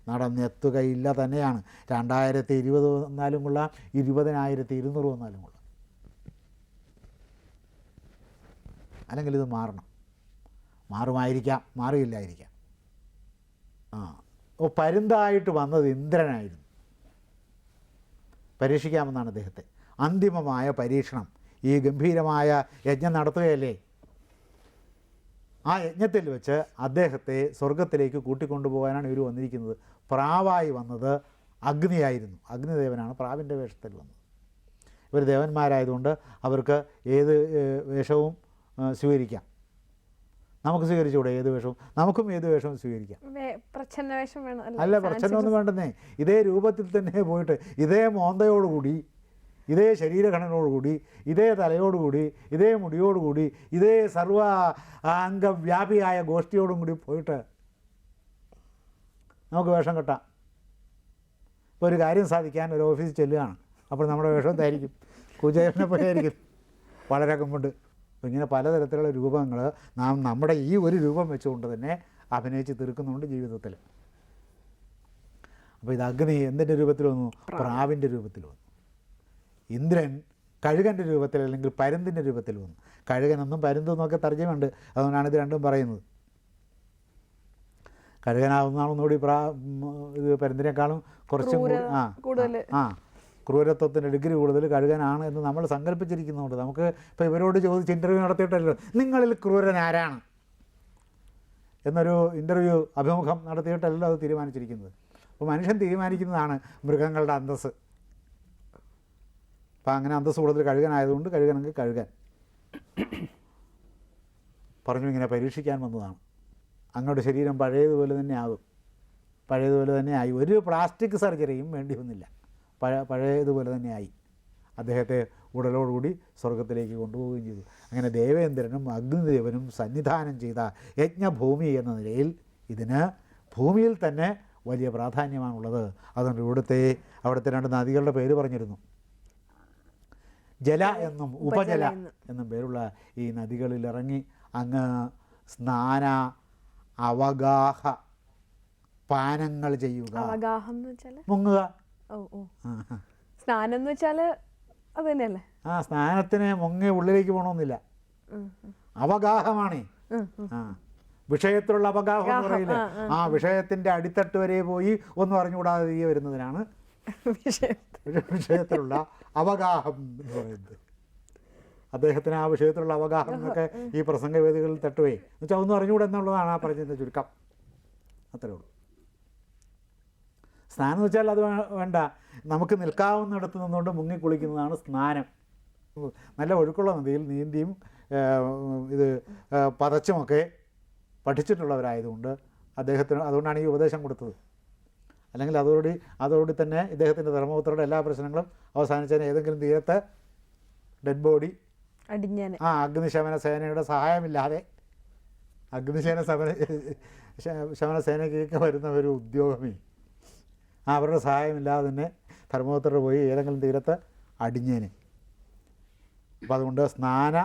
നടന്നെത്തുകയില്ല തന്നെയാണ്. രണ്ടായിരത്തി ഇരുപത് വന്നാലും കൊള്ളാം ഇരുപതിനായിരത്തി ഇരുന്നൂറ് വന്നാലും കൊള്ളാം അല്ലെങ്കിൽ ഇത് മാറണം. മാറുമായിരിക്കാം മാറിയില്ലായിരിക്കാം ആ. ഓ പരുന്തായിട്ട് വന്നത് ഇന്ദ്രനായിരുന്നു. പരീക്ഷിക്കാമെന്നാണ് അദ്ദേഹത്തെ. അന്തിമമായ പരീക്ഷണം. ഈ ഗംഭീരമായ യജ്ഞം നടത്തുകയല്ലേ? ആ യജ്ഞത്തിൽ വെച്ച് അദ്ദേഹത്തെ സ്വർഗത്തിലേക്ക് കൂട്ടിക്കൊണ്ടുപോകാനാണ് ഇവർ വന്നിരിക്കുന്നത്. പ്രാവായി വന്നത് അഗ്നിയായിരുന്നു. അഗ്നിദേവനാണ് പ്രാവിന്റെ വേഷത്തിൽ വന്നത്. ഇവർ ദേവന്മാരായതുകൊണ്ട് അവർക്ക് ഏത് വേഷവും സ്വീകരിക്കാം. നമുക്ക് സ്വീകരിച്ചുകൂടെ ഏത് വേഷവും? നമുക്കും ഏത് വേഷവും സ്വീകരിക്കാം. അല്ല? പ്രച്ഛന്നൊന്നും വേണ്ടെന്നേ. ഇതേ രൂപത്തിൽ തന്നെ പോയിട്ട് ഇതേ മോന്തയോടുകൂടി ഇതേ ശരീരഘടനയോടുകൂടി ഇതേ തലയോടുകൂടി ഇതേ മുടിയോടുകൂടി ഇതേ സർവ അംഗവ്യാപിയായ ഗോഷ്ഠിയോടും കൂടി പോയിട്ട് നമുക്ക് വേഷം കെട്ടാം. ഇപ്പോൾ ഒരു കാര്യം സാധിക്കാൻ ഒരു ഓഫീസിൽ ചെല്ലുകയാണ്. അപ്പോൾ നമ്മുടെ വേഷം ഇതായിരിക്കും കുചേരനെ പോലെ ആയിരിക്കും. വളരെ കമ്പുണ്ട് ഇങ്ങനെ പലതരത്തിലുള്ള രൂപങ്ങൾ നാം നമ്മുടെ ഈ ഒരു രൂപം വെച്ചുകൊണ്ട് തന്നെ അഭിനയിച്ച് തീർക്കുന്നുണ്ട് ജീവിതത്തിൽ. അപ്പോൾ ഇത് അഗ്നി എന്തിന്റെ രൂപത്തിൽ വന്നു? പ്രാവിന്റെ രൂപത്തിൽ വന്നു. ഇന്ദ്രൻ കഴുകന്റെ രൂപത്തിൽ അല്ലെങ്കിൽ പരുന്തിന്റെ രൂപത്തിൽ വന്നു. കഴുകനെന്നും പരുന്തെന്നും ഒക്കെ തർജമുണ്ട് അതുകൊണ്ടാണ് ഇത് രണ്ടും പറയുന്നത്. കഴുകനാവുന്നതാണ് ഒന്നുകൂടി പ്രാ ഇത് പരുന്തിനേക്കാളും കുറച്ചും കൂടി ആ കൂടുതൽ ആ ക്രൂരത്വത്തിന്റെ ഡിഗ്രി കൂടുതൽ കഴുകനാണ് എന്ന് നമ്മൾ സങ്കല്പിച്ചിരിക്കുന്നുണ്ട് നമുക്ക് ഇപ്പോൾ ഇവരോട് ചോദിച്ച് ഇന്റർവ്യൂ നടത്തിയിട്ടല്ലോ. നിങ്ങളിൽ ക്രൂരൻ ആരാണ്? എന്നൊരു ഇന്റർവ്യൂ അഭിമുഖം നടത്തിയിട്ടല്ലോ അത് തീരുമാനിച്ചിരിക്കുന്നത്. അപ്പോൾ മനുഷ്യൻ തീരുമാനിക്കുന്നതാണ് മൃഗങ്ങളുടെ അന്തസ്സ്. അപ്പോൾ അങ്ങനെ അന്തസ്സുകൂടത്തിൽ കൂടുതൽ കഴുകനായതുകൊണ്ട് കഴുകണമെങ്കിൽ കഴുകാൻ. പറഞ്ഞു ഇങ്ങനെ പരീക്ഷിക്കാൻ വന്നതാണ്. അങ്ങോട്ട് ശരീരം പഴയതുപോലെ തന്നെ ആകും. പഴയതുപോലെ തന്നെ ആയി. ഒരു പ്ലാസ്റ്റിക് സർജറിയും വേണ്ടി വന്നില്ല. പഴ പഴയതുപോലെ തന്നെ ആയി. അദ്ദേഹത്തെ ഉടലോടുകൂടി സ്വർഗത്തിലേക്ക് കൊണ്ടുപോവുകയും ചെയ്തു. അങ്ങനെ ദേവേന്ദ്രനും അഗ്നിദേവനും സന്നിധാനം ചെയ്ത യജ്ഞഭൂമി എന്ന നിലയിൽ ഇതിന് ഭൂമിയിൽ തന്നെ വലിയ പ്രാധാന്യമാണുള്ളത്. അതുകൊണ്ട് ഇവിടുത്തെ അവിടുത്തെ രണ്ട് നദികളുടെ പേര് പറഞ്ഞിരുന്നു. ജല എന്നും ഉപജല എന്നും പേരുള്ള ഈ നദികളിൽ ഇറങ്ങി അങ്ങ് സ്നാന അവഗാഹ പാനങ്ങൾ ചെയ്യുക. അവഗാഹം എന്ന് വെച്ചാൽ? മുങ്ങുക. ഓ ഓ. സ്നാനം എന്ന് വെച്ചാൽ അത് തന്നെയല്ലേ ആ സ്നാനത്തിന് മുങ്ങി ഉള്ളിലേക്ക് പോകണമെന്നില്ല. അവഗാഹമാണേ. ആ. വിഷയത്തിലുള്ള അവഗാഹം പറയില്ലേ? ആ, വിഷയത്തിന്റെ അടിത്തട്ട് വരെ പോയി ഒന്നും അറിഞ്ഞുകൂടാതെ വരുന്നതിനാണ് വിഷയത്തിലുള്ള അവഗാഹം എന്ന് പറയുന്നത്. അദ്ദേഹത്തിന് ആ വിഷയത്തിലുള്ള അവഗാഹം എന്നൊക്കെ ഈ പ്രസംഗവേദികളിൽ തട്ടുവേ. എന്നുവെച്ചാൽ ഒന്നും അറിഞ്ഞുകൂടെ എന്നുള്ളതാണ് ആ പറഞ്ഞതിന്റെ ചുരുക്കം. അത്രേ ഉള്ളൂ. സ്നാനം എന്ന് വെച്ചാൽ അത് വേണ്ട. നമുക്ക് നിൽക്കാവുന്നിടത്ത് നിന്നുകൊണ്ട് മുങ്ങി കുളിക്കുന്നതാണ് സ്നാനം. നല്ല ഒഴുക്കുള്ള നദിയിൽ നീന്തിയും ഇത് പതച്ചുമൊക്കെ പഠിച്ചിട്ടുള്ളവരായതുകൊണ്ട് അദ്ദേഹത്തിന് അതുകൊണ്ടാണ് ഈ ഉപദേശം കൊടുത്തത്. അല്ലെങ്കിൽ അതോടുകൂടി അതോടുകൂടി തന്നെ ഇദ്ദേഹത്തിന്റെ ധർമ്മപുത്രയുടെ എല്ലാ പ്രശ്നങ്ങളും അവസാനിച്ചതിന് ഏതെങ്കിലും തീരത്ത് ഡെഡ് ബോഡി അടിഞ്ഞാണ് ആ അഗ്നിശമന സേനയുടെ സഹായമില്ലാതെ അഗ്നിശമന സമന ശമന സേനയ്ക്കൊക്കെ വരുന്ന ഒരു ഉദ്യോഗമേ. ആ അവരുടെ സഹായമില്ലാതെ തന്നെ ധർമ്മപുത്രർ പോയി ഏതെങ്കിലും തീരത്ത് അടിഞ്ഞേന്. അപ്പം അതുകൊണ്ട് സ്നാന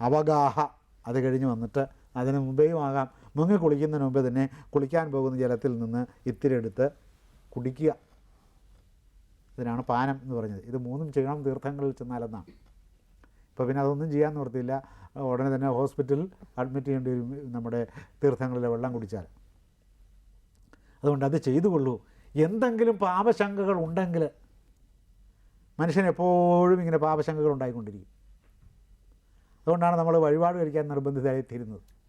അവഗാഹ അത് കഴിഞ്ഞ് വന്നിട്ട് അതിന് മുമ്പേയും ആകാം മുങ്ങി കുളിക്കുന്നതിന് മുമ്പ് തന്നെ കുളിക്കാൻ പോകുന്ന ജലത്തിൽ നിന്ന് ഇത്തിരി എടുത്ത് കുടിക്കുക. ഇതിനാണ് പാനം എന്ന് പറഞ്ഞത്. ഇത് മൂന്നും ചെയ്യണം തീർത്ഥങ്ങളിൽ ചെന്നാലെന്നാണ്. ഇപ്പോൾ പിന്നെ അതൊന്നും ചെയ്യാൻ നിർത്തിയില്ല ഉടനെ തന്നെ ഹോസ്പിറ്റലിൽ അഡ്മിറ്റ് ചെയ്യേണ്ടി വരും നമ്മുടെ തീർത്ഥങ്ങളിലെ വെള്ളം കുടിച്ചാൽ. അതുകൊണ്ട് അത് ചെയ്തു കൊള്ളൂ എന്തെങ്കിലും പാപശങ്കകൾ ഉണ്ടെങ്കിൽ മനുഷ്യനെപ്പോഴും ഇങ്ങനെ പാപശങ്കകൾ ഉണ്ടായിക്കൊണ്ടിരിക്കും. അതുകൊണ്ടാണ് നമ്മൾ വഴിപാട് കഴിക്കാൻ നിർബന്ധിതരായിത്തീരുന്നത്. അപ്പോൾ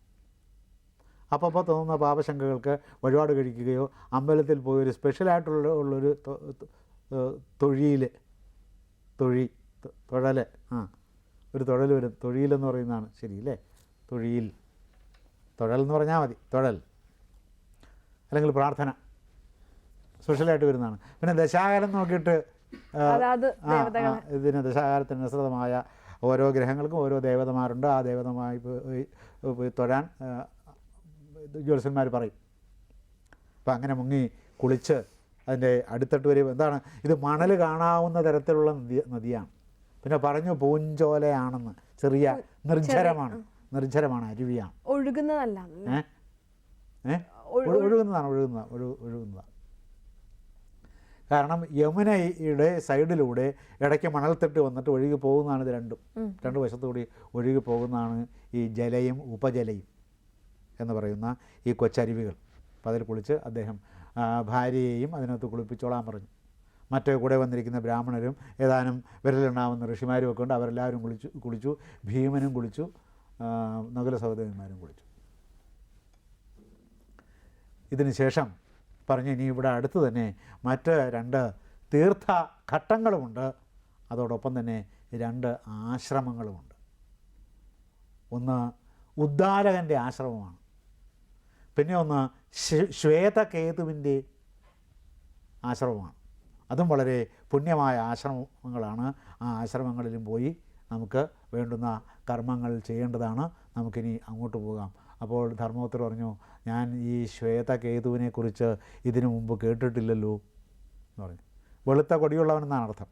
അപ്പോൾ തോന്നുന്ന പാപശങ്കകൾക്ക് വഴിപാട് കഴിക്കുകയോ അമ്പലത്തിൽ പോയി ഒരു സ്പെഷ്യലായിട്ടുള്ള ഉള്ളൊരു തൊഴിയിൽ തൊഴി തൊഴൽ ആ ഒരു തൊഴൽ വരും. തൊഴിലെന്ന് പറയുന്നതാണ് ശരി അല്ലേ? തൊഴിൽ. തൊഴൽ എന്ന് പറഞ്ഞാൽ മതി. തൊഴൽ. അല്ലെങ്കിൽ പ്രാർത്ഥന. സ്പെഷ്യലായിട്ട് വരുന്നതാണ്. പിന്നെ ദശാകാലം നോക്കിയിട്ട് ഇതിന് ദശാകാലത്തിന് അനുസൃതമായ ഓരോ ഗ്രഹങ്ങൾക്കും ഓരോ ദേവതമാരുണ്ട്. ആ ദേവതമായി തൊഴാൻ ജ്യോത്സ്യന്മാർ പറയും. അപ്പം അങ്ങനെ മുങ്ങി കുളിച്ച് അതിന്റെ അടുത്തിട്ട് വരെ എന്താണ് ഇത് മണൽ കാണാവുന്ന തരത്തിലുള്ള നദി നദിയാണ്. പിന്നെ പറഞ്ഞു പൂഞ്ചോലയാണെന്ന് ചെറിയ നിർജരമാണ് നിർജരമാണ് അരുവിയാണ്. ഒഴുകുന്നതല്ല ഏഹ് ഒഴുകുന്നതാണ് ഒഴുകുന്ന ഒഴു ഒഴുകുന്നതാണ്. കാരണം യമുനയുടെ സൈഡിലൂടെ ഇടയ്ക്ക് മണൽത്തിട്ട് വന്നിട്ട് ഒഴുകി പോകുന്നതാണ് ഇത് രണ്ടും. രണ്ട് വശത്തുകൂടി ഒഴുകി പോകുന്നതാണ് ഈ ജലയും ഉപജലയും. എന്ന് പറയുന്ന ഈ കൊച്ചരുവികൾ. അപ്പം അതിൽ കുളിച്ച് അദ്ദേഹം ഭാര്യയെയും അതിനകത്ത് കുളിപ്പിച്ചോളാൻ പറഞ്ഞു. മറ്റേ കൂടെ വന്നിരിക്കുന്ന ബ്രാഹ്മണരും ഏതാനും വിരലുണ്ടാവുന്ന ഋഷിമാരും ഒക്കെ ഉണ്ട്. അവരെല്ലാവരും കുളിച്ചു കുളിച്ചു ഭീമനും കുളിച്ചു നഗല സഹോദരന്മാരും കുളിച്ചു. ഇതിന് ശേഷം പറഞ്ഞു ഇനി ഇവിടെ അടുത്ത് തന്നെ മറ്റ് രണ്ട് തീർത്ഥ ഘട്ടങ്ങളുമുണ്ട് അതോടൊപ്പം തന്നെ രണ്ട് ആശ്രമങ്ങളുമുണ്ട്. ഒന്ന് ഉദ്ദാലകന്റെ ആശ്രമമാണ്. പിന്നെ ഒന്ന് ശ്വ- ശ്വേതകേതുവിന്റെ ആശ്രമമാണ്. അതും വളരെ പുണ്യമായ ആശ്രമങ്ങളാണ്. ആ ആശ്രമങ്ങളിലും പോയി നമുക്ക് വേണ്ടുന്ന കർമ്മങ്ങൾ ചെയ്യേണ്ടതാണ്. നമുക്കിനി അങ്ങോട്ട് പോകാം. അപ്പോൾ ധർമ്മപുത്ര പറഞ്ഞു ഞാൻ ഈ ശ്വേതകേതുവിനെക്കുറിച്ച് ഇതിനു മുമ്പ് കേട്ടിട്ടില്ലല്ലോ എന്ന് പറഞ്ഞു. വെളുത്ത കൊടിയുള്ളവനെന്നാണ് അർത്ഥം.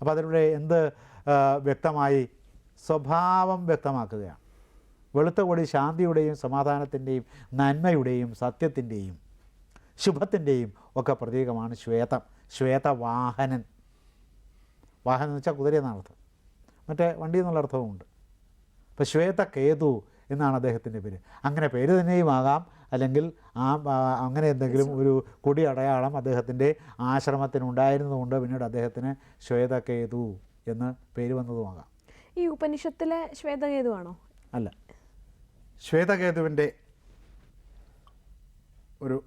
അപ്പോൾ അതിലൂടെ എന്ത് വ്യക്തമായി സ്വഭാവം വ്യക്തമാക്കുകയാണ്. വെളുത്ത കൊടി ശാന്തിയുടെയും സമാധാനത്തിന്റെയും നന്മയുടെയും സത്യത്തിന്റെയും ശുഭത്തിന്റെയും ഒക്കെ പ്രതീകമാണ് ശ്വേതം ശ്വേതവാഹനൻ. വാഹനം എന്ന് വെച്ചാൽ കുതിര അർത്ഥം. മറ്റേ വണ്ടി എന്നുള്ള അർത്ഥവുമുണ്ട് അപ്പോൾ ശ്വേതകേതു എന്നാണ് അദ്ദേഹത്തിന്റെ പേര്. അങ്ങനെ പേര് തന്നെയും ആകാം. അല്ലെങ്കിൽ ആ അങ്ങനെ എന്തെങ്കിലും ഒരു കൊടി അടയാളം അദ്ദേഹത്തിന്റെ ആശ്രമത്തിനുണ്ടായിരുന്നതുകൊണ്ട് പിന്നീട് അദ്ദേഹത്തിന് ശ്വേതകേതു എന്ന് പേര് വന്നതുമാകാം. ഈ ഉപനിഷത്തിലെ ശ്വേതകേതുവാണോ? അല്ല. ശ്വേതകേതുവിന്റെ ഒരു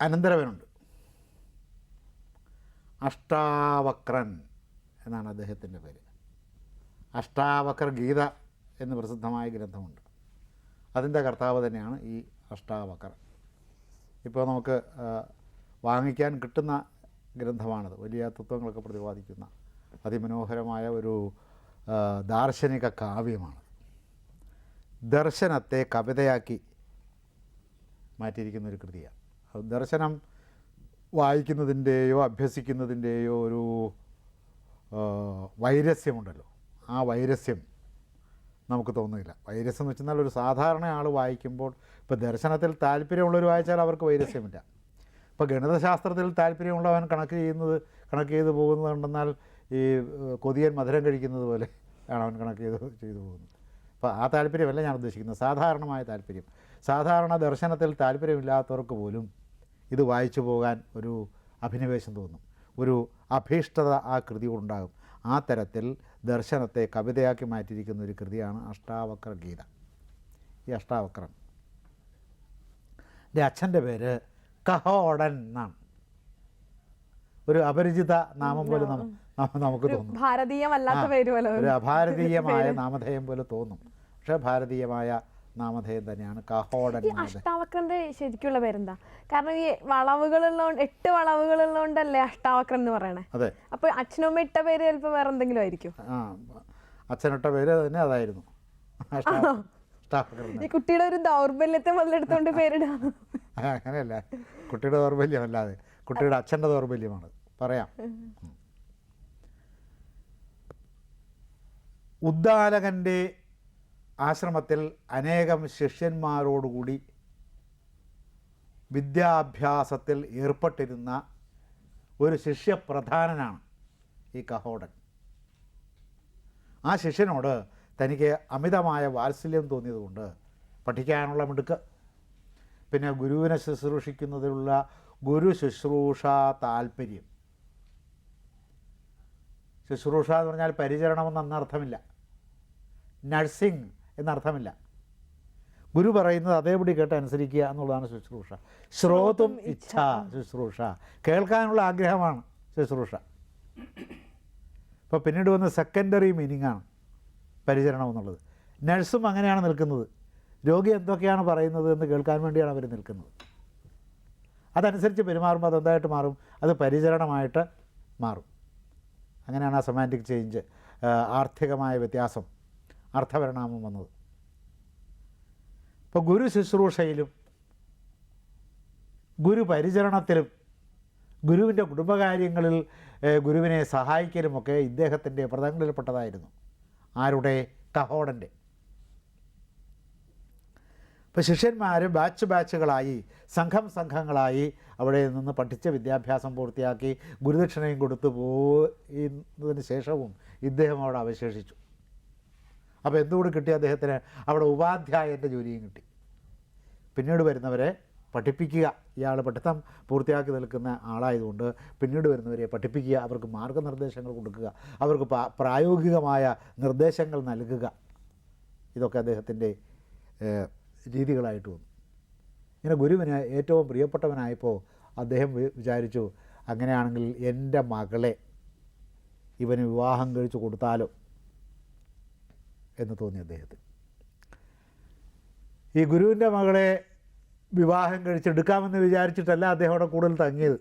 അനന്തരവനുണ്ട്. അഷ്ടാവക്രൻ എന്നാണ് അദ്ദേഹത്തിന്റെ പേര്. അഷ്ടാവക്ര ഗീത എന്ന് പ്രസിദ്ധമായ ഗ്രന്ഥമുണ്ട്. അതിന്റെ കർത്താവ് തന്നെയാണ് ഈ അഷ്ടാവക്ര ഇപ്പോൾ നമുക്ക് വാങ്ങിക്കാൻ കിട്ടുന്ന ഗ്രന്ഥമാണത്. വലിയ തത്വങ്ങളൊക്കെ പ്രതിപാദിക്കുന്ന അതിമനോഹരമായ ഒരു ദാർശനിക കാവ്യമാണ്. ദർശനത്തെ കവിതയാക്കി മാറ്റിയിരിക്കുന്ന ഒരു കൃതിയാണ്. ദർശനം വായിക്കുന്നതിന്റെയോ അഭ്യസിക്കുന്നതിന്റെയോ ഒരു വൈരസ്യമുണ്ടല്ലോ. ആ വൈരസ്യം നമുക്ക് തോന്നുന്നില്ല. വൈരസ്യം എന്ന് വെച്ചാൽ ഒരു സാധാരണ ആൾ വായിക്കുമ്പോൾ ഇപ്പോൾ ദർശനത്തിൽ താല്പര്യമുള്ളവർ വായിച്ചാൽ അവർക്ക് വൈരസ്യമില്ല. ഇപ്പോൾ ഗണിതശാസ്ത്രത്തിൽ താല്പര്യമുള്ളവൻ കണക്ക് ചെയ്യുന്നത് കണക്ക് ചെയ്ത് പോകുന്നതുണ്ടെന്നാൽ ഈ കൊതിയൻ മധുരം കഴിക്കുന്നത് പോലെ ആണ് അവൻ കണക്ക് ചെയ്ത് ചെയ്തു പോകുന്നത്. അപ്പോൾ ആ താല്പര്യമല്ല ഞാൻ ഉദ്ദേശിക്കുന്നത്. സാധാരണമായ താല്പര്യം. സാധാരണ ദർശനത്തിൽ താല്പര്യമില്ലാത്തവർക്ക് പോലും ഇത് വായിച്ചു പോകാൻ ഒരു അഭിനിവേശം തോന്നും. ഒരു അഭീഷ്ടത ആ കൃതി ഉണ്ടാകും ആ തരത്തിൽ ദർശനത്തെ കവിതയാക്കി മാറ്റിയിരിക്കുന്ന ഒരു കൃതിയാണ് അഷ്ടാവക്ര ഗീത. ഈ അഷ്ടാവക്രം. എന്റെ അച്ഛന്റെ പേര് കഹോടൻ എന്നാണ്. ഒരു അപരിചിത നാമം പോലെ നം- നം- നമുക്ക് തോന്നും. ഭാരതീയമല്ലാത്ത പേര് പോലെ ഒരു അഭാരതീയമായ നാമധേയം പോലെ തോന്നും. പക്ഷെ ഭാരതീയമായ നാമധേയം തന്നെയാണ് കഹോടൻ അഷ്ടാവക്രന്റെ ശരിക്കുള്ള പേരെന്താ? കാരണം ഈ വളവുകളുള്ളതുകൊണ്ട് എട്ട് വളവുകളുള്ളതുകൊണ്ടല്ലേ അഷ്ടാവക്രൻ എന്ന് പറയണേ. അതെ. അപ്പൊ അച്ഛനമ്മ ഇട്ട പേര് ചിലപ്പോ വേറെ എന്തെങ്കിലും ആയിരിക്കും. ആ അച്ഛനിട്ട പേര് തന്നെ അതായിരുന്നു. ഈ കുട്ടിയുടെ ഒരു ദൗർബല്യത്തെ മുതലെടുത്തോണ്ട് പേരിടാ. അങ്ങനെയല്ല. കുട്ടിയുടെ ദൗർബല്യമല്ലാതെ. കുട്ടിയുടെ അച്ഛന്റെ ദൗർബല്യമാണ്. പറയാം. ഉദ്ദാലകന്റെ ആശ്രമത്തിൽ അനേകം ശിഷ്യന്മാരോടുകൂടി വിദ്യാഭ്യാസത്തിൽ ഏർപ്പെട്ടിരുന്ന ഒരു ശിഷ്യപ്രധാനനാണ് ഈ കഹോടൻ. ആ ശിഷ്യനോട് തനിക്ക് അമിതമായ വാത്സല്യം തോന്നിയതുകൊണ്ട് പഠിക്കാനുള്ള മിടുക്ക്. പിന്നെ ഗുരുവിനെ ശുശ്രൂഷിക്കുന്നതിലുള്ള ഗുരു ശുശ്രൂഷ താല്പര്യം. ശുശ്രൂഷ എന്ന് പറഞ്ഞാൽ പരിചരണമെന്ന് അന്നർത്ഥമില്ല നഴ്സിംഗ് എന്നർത്ഥമില്ല. ഗുരു പറയുന്നത് അതേപടി കേട്ട് അനുസരിക്കുക എന്നുള്ളതാണ് ശുശ്രൂഷ. ശ്രോതും ഇച്ഛ ശുശ്രൂഷ. കേൾക്കാനുള്ള ആഗ്രഹമാണ് ശുശ്രൂഷ. ഇപ്പോൾ പിന്നീട് വന്ന സെക്കൻഡറി മീനിങ് ആണ് പരിചരണം എന്നുള്ളത്. നഴ്സും അങ്ങനെയാണ് നിൽക്കുന്നത്. രോഗി എന്തൊക്കെയാണ് പറയുന്നത് എന്ന് കേൾക്കാൻ വേണ്ടിയാണ് അവർ നിൽക്കുന്നത്. അതനുസരിച്ച് പെരുമാറുമ്പോൾ അതെന്തായിട്ട് മാറും? അത് പരിചരണമായിട്ട് മാറും. അങ്ങനെയാണ് ആ സെമാന്റിക് ചേഞ്ച് ആർത്ഥികമായ വ്യത്യാസം അർത്ഥപരിണാമം വന്നത്. ഇപ്പോൾ ഗുരു ശുശ്രൂഷയിലും ഗുരു പരിചരണത്തിലും ഗുരുവിന്റെ കുടുംബകാര്യങ്ങളിൽ ഗുരുവിനെ സഹായിക്കലുമൊക്കെ ഇദ്ദേഹത്തിന്റെ പ്രതങ്ങളിൽപ്പെട്ടതായിരുന്നു ആരുടെ? കഹോടന്റെ ഇപ്പോൾ ശിഷ്യന്മാർ ബാച്ച് ബാച്ചുകളായി സംഘം സംഘങ്ങളായി അവിടെ നിന്ന് പഠിച്ച വിദ്യാഭ്യാസം പൂർത്തിയാക്കി ഗുരുദക്ഷിണയും കൊടുത്തു പോയതിന് ശേഷവും ഇദ്ദേഹം അവിടെ അവശേഷിച്ചു. അപ്പോൾ എന്തുകൂടി കിട്ടി അദ്ദേഹത്തിന്? അവിടെ ഉപാധ്യായന്റെ ജോലിയും കിട്ടി. പിന്നീട് വരുന്നവരെ പഠിപ്പിക്കുക. ഇയാൾ പഠിത്തം പൂർത്തിയാക്കി നിൽക്കുന്ന ആളായതുകൊണ്ട് പിന്നീട് വരുന്നവരെ പഠിപ്പിക്കുക. അവർക്ക് മാർഗനിർദ്ദേശങ്ങൾ കൊടുക്കുക. അവർക്ക് പ്രായോഗികമായ നിർദ്ദേശങ്ങൾ നൽകുക. ഇതൊക്കെ അദ്ദേഹത്തിന്റെ രീതികളായിട്ട് വന്നു. ഇങ്ങനെ ഗുരുവിന് ഏറ്റവും പ്രിയപ്പെട്ടവനായപ്പോൾ അദ്ദേഹം വിചാരിച്ചു അങ്ങനെയാണെങ്കിൽ എന്റെ മകളെ ഇവന് വിവാഹം കഴിച്ചു കൊടുത്താലോ? എന്ന് തോന്നി അദ്ദേഹത്തിന്. ഈ ഗുരുവിന്റെ മകളെ വിവാഹം കഴിച്ചെടുക്കാമെന്ന് വിചാരിച്ചിട്ടല്ല അദ്ദേഹം അവിടെ കൂടുതൽ തങ്ങിയത്.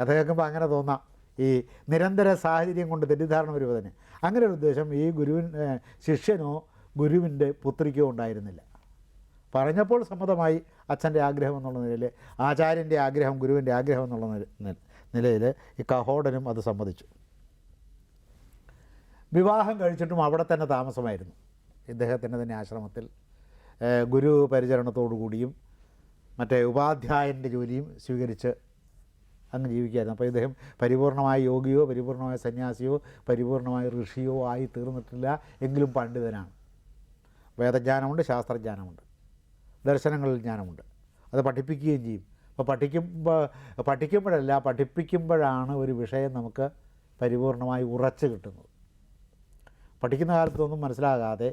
കഥ കേൾക്കുമ്പോൾ അങ്ങനെ തോന്നാം. ഈ നിരന്തര സാഹചര്യം കൊണ്ട് തെറ്റിദ്ധാരണ വരുമ്പോൾ തന്നെ അങ്ങനെ ഒരു ഉദ്ദേശം ഈ ഗുരുവിൻ ശിഷ്യനോ ഗുരുവിന്റെ പുത്രിക്കോ ഉണ്ടായിരുന്നില്ല. പറഞ്ഞപ്പോൾ സമ്മതമായി അച്ഛന്റെ ആഗ്രഹം എന്നുള്ള നിലയിൽ ആചാര്യന്റെ ആഗ്രഹം ഗുരുവിന്റെ ആഗ്രഹം എന്നുള്ള നില- നിലയിൽ ഈ കഹോടനും അത് സമ്മതിച്ചു. വിവാഹം കഴിച്ചിട്ടും അവിടെ തന്നെ താമസമായിരുന്നു. ഇദ്ദേഹത്തിന്റെ തന്നെ ആശ്രമത്തിൽ ഗുരു പരിചരണത്തോടു കൂടിയും മറ്റേ ഉപാധ്യായന്റെ ജോലിയും സ്വീകരിച്ച് അങ്ങ് ജീവിക്കുകയായിരുന്നു. അപ്പോൾ ഇദ്ദേഹം പരിപൂർണമായ യോഗിയോ പരിപൂർണമായ സന്യാസിയോ പരിപൂർണമായ ഋഷിയോ ആയി തീർന്നിട്ടില്ല. എങ്കിലും പണ്ഡിതനാണ്. വേദജ്ഞാനമുണ്ട് ശാസ്ത്രജ്ഞാനമുണ്ട് ദർശനങ്ങളിൽ ജ്ഞാനമുണ്ട്. അത് പഠിപ്പിക്കുകയും ചെയ്യും. അപ്പോൾ പഠിക്കുമ്പോൾ പഠിക്കുമ്പോഴല്ല പഠിപ്പിക്കുമ്പോഴാണ് ഒരു വിഷയം നമുക്ക് പരിപൂർണമായി ഉറച്ച് കിട്ടുന്നത്. പഠിക്കുന്ന കാലത്തൊന്നും മനസ്സിലാകാതെ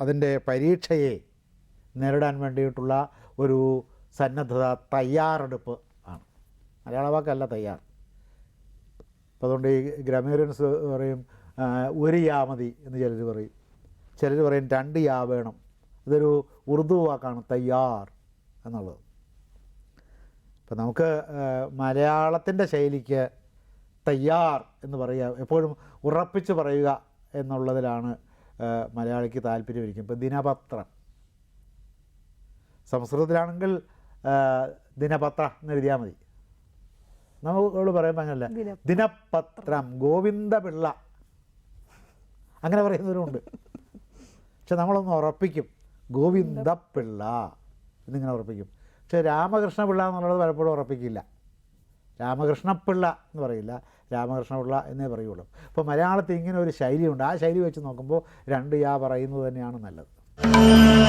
അതിന്റെ പരീക്ഷയെ നേരിടാൻ വേണ്ടിയിട്ടുള്ള ഒരു സന്നദ്ധത തയ്യാറെടുപ്പ് ആണ്. മലയാള വാക്കല്ല തയ്യാർ. അപ്പോൾ അതുകൊണ്ട് ഈ ഗ്രാമീണൻസ് പറയും ഒരു യാമതി എന്ന് ചിലർ പറയും. ചിലർ പറയും രണ്ട് യാ വേണം. ഇതൊരു ഉറുദു വാക്കാണ് തയ്യാർ എന്നുള്ളത്. അപ്പം നമുക്ക് മലയാളത്തിന്റെ ശൈലിക്ക് തയ്യാർ എന്ന് പറയുക എപ്പോഴും ഉറപ്പിച്ച് പറയുക എന്നുള്ളതിലാണ് മലയാളിക്ക് താല്പര്യമായിരിക്കും ഇപ്പോൾ ദിനപത്രം. സംസ്കൃതത്തിലാണെങ്കിൽ ദിനപത്ര എന്ന് എഴുതിയാൽ മതി. നമ്മളോട് അങ്ങനല്ല. ദിന- ദിനപത്രം ഗോവിന്ദപിള്ള. അങ്ങനെ പറയുന്നവരുമുണ്ട്. പക്ഷെ നമ്മളൊന്ന് ഉറപ്പിക്കും. ഗോവിന്ദപ്പിള്ള എന്നിങ്ങനെ ഉറപ്പിക്കും? പക്ഷെ രാമകൃഷ്ണപിള്ള എന്നുള്ളത് പലപ്പോഴും ഉറപ്പിക്കില്ല. രാമകൃഷ്ണപിള്ള എന്ന് പറയില്ല. രാമകൃഷ്ണപിള്ള എന്നേ പറയുള്ളൂ. അപ്പോൾ മലയാളത്തിൽ ഇങ്ങനെ ഒരു ശൈലിയുണ്ട്. ആ ശൈലി വെച്ച് നോക്കുമ്പോൾ രണ്ട് യാ പറയുന്നത് തന്നെയാണ് നല്ലത്.